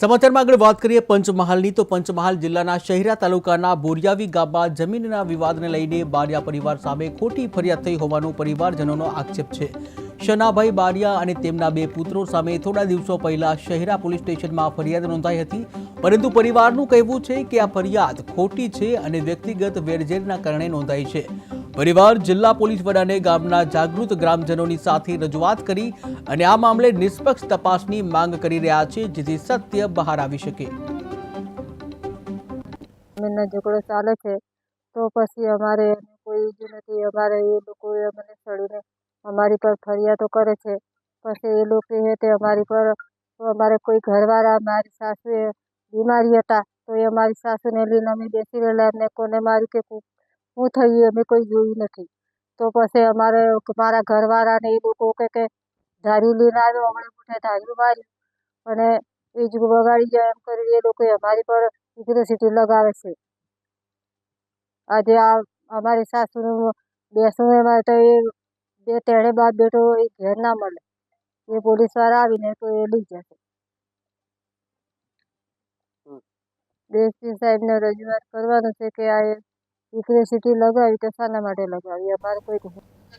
સમાચારમાં આગળ વાત કરીએ પંચમહાલની, તો પંચમહાલ જિલ્લાના શહેરા તાલુકાના બોરિયાવી ગામમાં જમીનના વિવાદને લઈને બારિયા પરિવાર સામે ખોટી ફરિયાદ થઈ હોવાનો પરિવારજનોનો આક્ષેપ છે. શનાભાઈ બારિયા અને તેમના બે પુત્રો સામે થોડા દિવસો પહેલા શહેરા પોલીસ સ્ટેશનમાં ફરિયાદ નોંધાઈ હતી. પરંતુ પરિવારનું કહેવું છે કે આ ફરિયાદ ખોટી છે અને વ્યક્તિગત વેરઝેરના કારણે નોંધાઈ છે. પરિવાર જિલ્લા પોલીસ વડાને ગામના જાગૃત ગ્રામજનોની સાથે રજૂઆત કરી અને આ મામલે નિષ્પક્ષ તપાસની માંગ કરી રહ્યા છે, જેથી સત્ય બહાર આવી શકે. જમીનનો ઝઘડો ચાલે છે, તો પછી અમારે કોઈ જ નથી. અમારે એ લોકોએ અમને સડીને અમારી પર ફરિયાદો કરે છે. પછી એ લોકો તે અમારી પર અમારે કોઈ ઘરવાળા મારી સાસુએ બીમારી હતા, તો એ અમારી સાસુને લઈને અમે બેસી રહેલા. એમને કોને મારી કે શું થયું અમે કોઈ જોયું નથી. તો પછી અમારે મારા ઘરવાળાને એ લોકો કે કે ધાર્યું લઈને આવ્યો હમણાં મોઢે ધાર્યું માર્યું. અને એ જ બગાડી જાય એમ કરી એ લોકોએ અમારી પર ઇગ્રેસિટી લગાવે છે. આજે આ અમારી સાસુનું બેસવું એમાં તો એ બે તેણે બાપ બેટો એ ઘેર ના મળે. એ પોલીસવાળા આવીને તો એ લઈ જશે. દેશજી સાહેબને રજૂઆત કરવાનું છે કે આ ઇગ્રેસિટી લગાવી તો શાના માટે લગાવી અમારે કોઈ